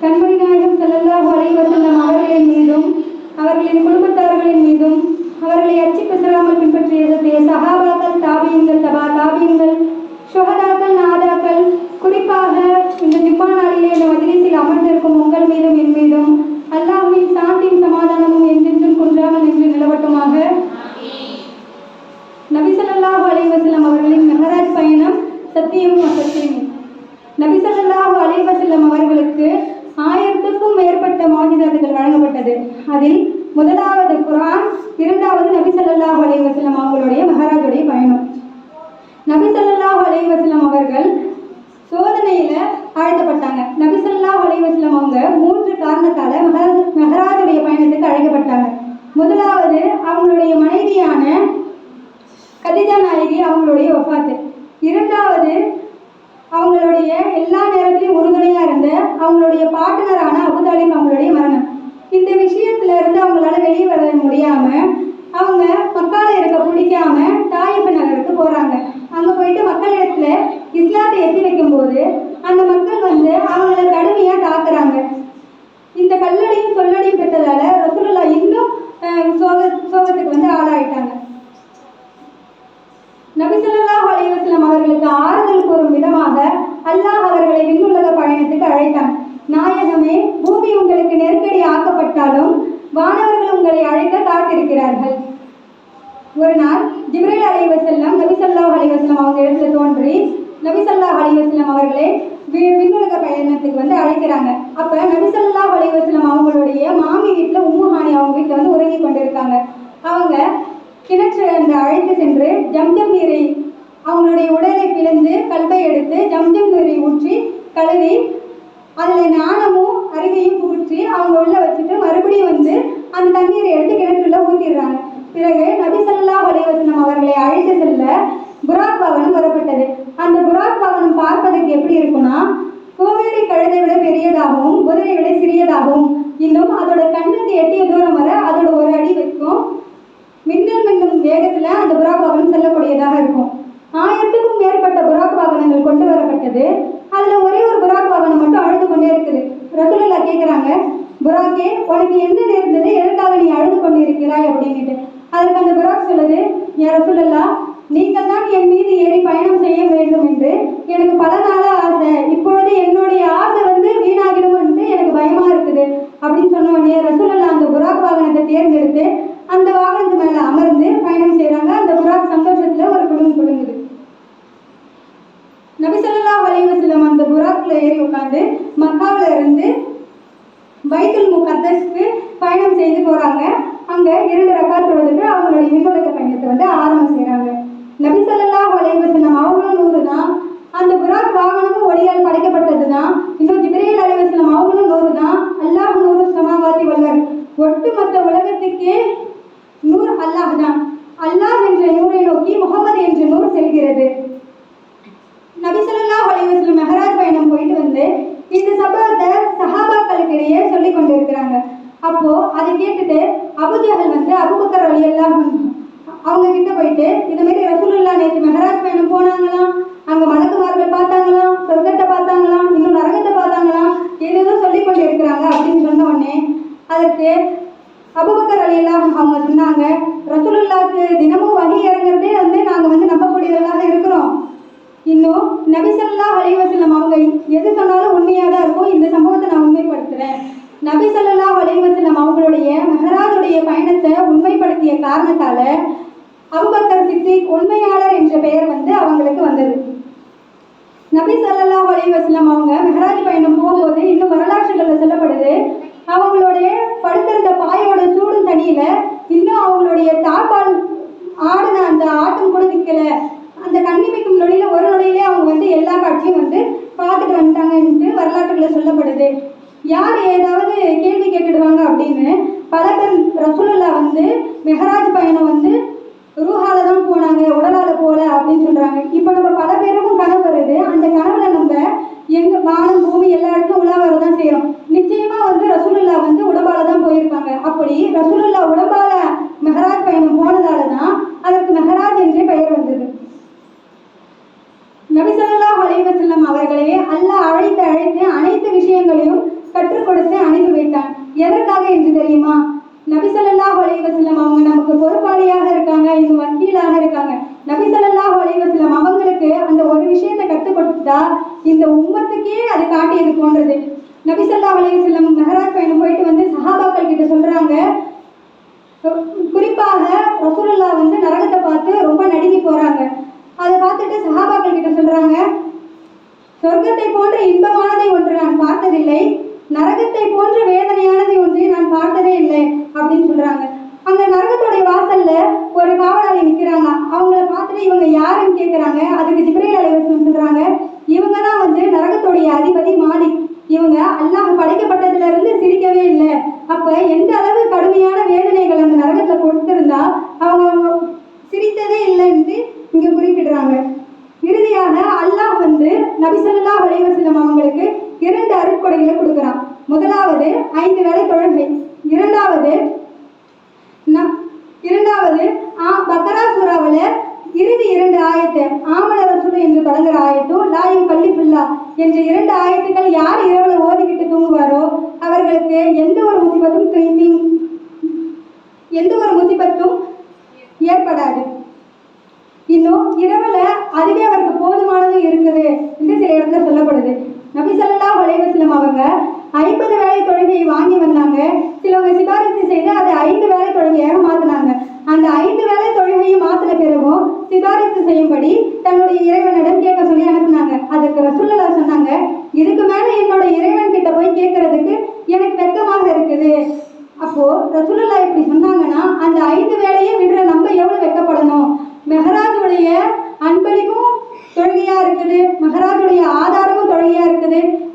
கண்மணி நாயகம் செல்லல்லா வரைவர் செல்லும் அவர்களின் மீதும் அவர்களின் குடும்பத்தார்களின் மீதும் அவர்களை அச்சு பெசராமல் பின்பற்றியதற்கு சஹாபாக்கள் தாபியங்கள் தபா தாபியங்கள் சுகதாக்கள் நாதாக்கள் குறிப்பாக இந்த ஜிப்பா நாளிலே இந்த மதிலீசில் அமர்ந்திருக்கும் உங்கள் மீதும் என் மீதும் அல்லாஹுவின் சாந்தியும் சமாதானமும் என்றென்றும் குன்றாமல் நின்று நிலவட்டுமாக. நபிசல்லாஹு அலைவசலம் அவர்களின் மெஹராஜ் பயணம் சத்தியமும் அசத்தியமும். நபிசல்லாஹு அலைவசல்லம் அவர்களுக்கு ஆயிரத்துக்கும் மேற்பட்ட மாநிலங்கள் வழங்கப்பட்டது. அதில் முதலாவது குரான் இரண்டாவது நபி ஸல்லல்லாஹு அலைஹி அவங்களுடைய மகாராஜுடைய பயணம். நபி ஸல்லல்லாஹு அவர்கள் சோதனையில ஆழ்த்தப்பட்டாங்க. நபி ஸல்லல்லாஹு அவங்க மூன்று காரணத்தால மெஹராஜ் மெஹராஜுடைய பயணத்துக்கு அழைக்கப்பட்டாங்க. முதலாவது அவங்களுடைய மனைவியான கதிஜா நாயகி அவங்களுடைய ஒப்பாத்து. இரண்டாவது அவங்களுடைய எல்லா நேரத்திலையும் உறுதுணையா இருந்த அவங்களுடைய பார்ட்னரான அபுதாலிப் அவங்களுடைய மரணம். இந்த விஷயத்துல இருந்து அவங்களால வெளியே வர முடியாம அவங்க மக்கால இருக்க பிடிக்காம தாயப்ப நகருக்கு போறாங்க. அங்க போயிட்டு மக்களிடத்துல இஸ்லாத்தை எத்தி வைக்கும்போது அந்த மக்கள் வந்து அவங்கள கடுமையா தாக்குறாங்க. இந்த கல்லடையும் சொல்லடையும் பெற்றதால ரசூலுல்லா இன்னும் சோக சோகத்துக்கு வந்து ஆளாயிட்டாங்க. நபி ஸல்லல்லாஹு அவர்களுக்கு ஆறுதல் அல்லாஹ் அவர்களை விண்ணுலக பயணத்துக்கு அழைத்தான். நாயகமே பூமி உங்களுக்கு நெருக்கடி ஆக்கப்பட்டாலும் வானவர்கள் உங்களை அழைக்க காத்திருக்கிறார்கள். ஒரு நாள் ஜிப்ரேல் அலைஹி வஸல்லம் நபி அவங்க இடத்துல தோன்றி நபி ஸல்லல்லாஹு அவர்களே அவர்களை வி- விண்ணுலக பயணத்துக்கு வந்து அழைக்கிறாங்க. அப்ப நபி ஸல்லல்லாஹு அவங்களுடைய மாமி வீட்டுல உம்முஹானி அவங்க வீட்டுல வந்து உறங்கி கொண்டிருக்காங்க. அவங்க கிணற்று அந்த அழைத்து சென்று ஜம்ஜம் நீரை அவங்களுடைய உடலை பிளந்து கல்பை எடுத்து ஜம்ஜம் நீரை ஊற்றி கழுவி அதில் ஞானமும் அருகையும் புகுற்றி அவங்க உள்ள வச்சுட்டு மறுபடியும் வந்து அந்த தண்ணீரை எடுத்து கிணற்றுல ஊற்றிடுறாங்க பிறகு நபிசல்லா வலைவசனம் அவர்களை அழைத்து செல்ல புராக் வாகனம் வரப்பட்டது அந்த புராக் வாகனம் பார்ப்பதற்கு எப்படி இருக்கும்னா கோவேரி கழுதை விட பெரியதாகவும் குதிரை விட சிறியதாகவும் இன்னும் அதோட கண்ணுக்கு எட்டிய தூரம் வர அதோட ஒரு அடி வைக்கும். மின்னல் மின்னும் வேகத்தில் அந்த புறாக் வாகனம் செல்லக்கூடியதாக இருக்கும். ஆயிரத்துக்கும் மேற்பட்ட புறாக் வாகனங்கள் கொண்டு வரப்பட்டது. அதுல ஒரே ஒரு புறாக் வாகனம் மட்டும் அழுது கொண்டே இருக்குது. ரசூலுல்லா கேக்குறாங்க புறாக்கே உனக்கு என்ன நேர்ந்தது எதற்காக நீ அழுது கொண்டு இருக்கிறாய் அப்படின்னுட்டு. அதுக்கு அந்த புறாக் சொல்லுது என் ரசூலுல்லா நீங்கள் தான் என் மீது ஏறி பயணம் செய்ய வேண்டும் என்று எனக்கு பல நாளாக ஆசை. இப்பொழுது என்னுடைய ஆசை வந்து வீணாகிடும் என்று எனக்கு பயமா இருக்குது. அப்படின்னு சொன்ன உடனே ரசூலுல்லா அந்த புறாக் வாகனத்தை தேர்ந்தெடுத்து அந்த வாகனத்து மேல அமர்ந்து பயணம் செய்கிறாங்க அந்த புறாக் சந்தோஷத்துல ஒரு குடும்பம் குடுங்குது. நபிசல்லா ஸல்லல்லாஹு அந்த புராக்கில் ஏறி உட்காந்து மக்காவில் இருந்து பைத்துல் முகத்தஸ்க்கு பயணம் செய்து போகிறாங்க அங்கே இரண்டு ரக்காத் தொழுதுட்டு அவங்களுடைய விண்ணுலக பயணத்தை வந்து ஆரம்பம் செய்கிறாங்க நபிசல்லா ஸல்லல்லாஹு அவங்களும் நூறு தான் அந்த புராக் வாகனமும் ஒளியால் படைக்கப்பட்டது தான் இன்னும் ஜிப்ரீல் அலைஹி அவங்களும் நூறு தான் அல்லாஹ் நூறு சமாவாதி வல்லர். ஒட்டுமொத்த உலகத்துக்கே நூர் அல்லாஹ் தான் அல்லாஹ் என்ற நூரை நோக்கி முகமது என்ற நூர் செல்கிறது. நபிசல்லா ஸல்லல்லாஹு மெஹராஜ் பயணம் போயிட்டு வந்து இந்த சம்பவத்தை சஹாபாக்களுக்கு இடையே சொல்லி கொண்டிருக்கிறாங்க. அப்போ அதை கேட்டுட்டு அபுஜஹல் வந்து அபுபக்கர் ரலியல்லாஹு அன்ஹு அவங்க கிட்ட போயிட்டு இந்த மாதிரி ரசூலுல்லா நேற்று மெஹராஜ் பயணம் போனாங்களாம். அங்க மலக்குமார்கள் பார்த்தாங்களாம் சொர்க்கத்தை பார்த்தாங்களாம் இன்னும் நரகத்தை பார்த்தாங்களாம். ஏதேதோ சொல்லி கொண்டு இருக்கிறாங்க அப்படின்னு சொன்ன உடனே அதற்கு அபுபக்கர் அலியெல்லாம் அவங்க சொன்னாங்க ரசூலுல்லாக்கு தினமும் வகி இறங்குறதே வந்து நாங்க வந்து நம்பக்கூடியதெல்லாம் இருக்கிறோம். இன்னும் நபி ஸல்லல்லாஹு அவங்க எது சொன்னாலும் உண்மையாக தான் இருக்கும். இந்த சம்பவத்தை நான் உண்மைப்படுத்துறேன். நபி ஸல்லல்லாஹு அவங்களுடைய மெஹராஜுடைய பயணத்தை உண்மைப்படுத்திய காரணத்தால அபுபக்கர் சித்திக் உண்மையாளர் என்ற பெயர் வந்து அவங்களுக்கு வந்தது. நபி சல்லா அலைஹி அவங்க மெஹராஜ் பயணம் போக இன்னும் வரலாற்றுகளில் சொல்லப்படுது அவங்களுடைய படுத்திருந்த பாயோட சூடும் தண்ணியில இன்னும் அவங்களுடைய தாப்பால் ஆடின அந்த ஆட்டம் கூட நிற்கல அந்த கண்ணி வைக்கும் நொடியில ஒரு நொடியிலே அவங்க வந்து எல்லா காட்சியும் வந்து பார்த்துட்டு வந்துட்டாங்கன்ட்டு சொல்லப்படுது. யார் ஏதாவது கேள்வி கேட்டுடுவாங்க அப்படின்னு பல பேர் ரசூலுல்லா வந்து மெஹராஜ் பயணம் வந்து ரூஹால தான் போனாங்க உடலால போல அப்படின்னு சொல்றாங்க. இப்போ நம்ம பல பேருக்கும் கனவு வருது. அந்த கனவுல நம்ம எங்க வானம் பூமி எல்லா இடத்தும் உலா வரதான் செய்யறோம். நிச்சயமா வந்து ரசூலுல்லா வந்து உடம்பால தான் போயிருப்பாங்க. அப்படி ரசூலுல்லா உடம்பால மெஹராஜ் பயணம் சேர்த்து அனைத்து விஷயங்களையும் கற்றுக் கொடுத்து அனுப்பி வைத்தான் எதற்காக என்று தெரியுமா? நபிசல்லா அலைவசல்லம் அவங்க நமக்கு பொறுப்பாளியாக இருக்காங்க இந்த வக்கீலாக இருக்காங்க. நபிசல்லா அலைவசல்லம் அவங்களுக்கு அந்த ஒரு விஷயத்தை கற்றுக் கொடுத்தா இந்த உம்மத்துக்கே அதை காட்டியது போன்றது. நபிசல்லா அலைவசல்லம் மெஹராஜ் பயணம் போயிட்டு வந்து சஹாபாக்கள் கிட்ட சொல்றாங்க குறிப்பாக ரசூலுல்லா வந்து நரகத்தை பார்த்து ரொம்ப நடுங்கி போறாங்க. அதை பார்த்துட்டு சஹாபாக்கள் கிட்ட சொல்றாங்க சொர்க்கத்தை போன்ற இன்பமானதை ஒன்று நான் பார்த்ததில்லை. நரகத்தை போன்ற வேதனையானதை ஒன்றை நான் பார்த்ததே இல்லை அப்படின்னு சொல்றாங்க. அங்க நரகத்துடைய வாசல்ல ஒரு காவலாளி நிக்கிறாங்க. அவங்கள பார்த்துட்டு இவங்க யாருன்னு கேக்குறாங்க. அதுக்கு ஜிப்ரேல் அலைவர் சொல்றாங்க. இவங்க தான் வந்து நரகத்துடைய அதிபதி மாலிக். இவங்க அல்லாஹ் படைக்கப்பட்டதுல இருந்து சிரிக்கவே இல்லை. அப்ப எந்த அளவு கடுமையான வேதனைகள் அந்த நரகத்துல கொடுத்திருந்தா அவங்க சிரித்ததே இல்லை இங்க குறிப்பிடுறாங்க இறுதியாக அல்லாஹ் வந்து நபி ஸல்லல்லாஹு அலைஹி வஸல்லம் அவங்களுக்கு இரண்டு அருட்கொடைகளை கொடுக்குறான் முதலாவது ஐந்து வேளை தொழுகை இரண்டாவது ந- இரண்டாவது ஆ பக்கரா சூறாவில் இறுதி இரண்டு ஆயத்து ஆமல ரசூல் என்று தொடங்குற ஆயத்தும் லாயும் கல்லிஃபுல்லா என்ற இரண்டு ஆயத்துக்கள் யார் இரவுல ஓதிக்கிட்டு தூங்குவாரோ அவர்களுக்கு எந்த ஒரு முசிபத்தும் தீ- எந்த ஒரு முசிபத்தும் ஏற்படாது. இன்னும் இரவுல அதுவே அவருக்கு போதுமானது இருக்குது என்று சில இடத்துல சொல்லப்படுது. நபி ஸல்லல்லாஹு அவங்க ஐம்பது வேலை தொழுகையை வாங்கி வந்தாங்க. சிலவங்க சிபாரிசு செய்து அதை ஐந்து வேலை தொழுகையாக மாத்தினாங்க. அந்த ஐந்து வேலை தொழுகையை மாத்தின பிறகும் சிபாரிசு செய்யும்படி தன்னுடைய இறைவனிடம் கேட்க சொல்லி அனுப்புனாங்க. அதுக்கு ரசுல்லா சொன்னாங்க இதுக்கு மேல என்னோட இறைவன் கிட்ட போய் கேட்கறதுக்கு எனக்கு வெக்கமாக இருக்குது. அப்போ ரசுல்லா இப்படி சொன்னாங்கன்னா அந்த ஐந்து வேலையை விடுற நம்ம எவ்வளவு வெட்கப்படணும் மெஹராஜுடைய அன்பளிப்பும் தொழுகையா இருக்குது மெஹராஜுடைய ஆதாரமும் தொழுகையா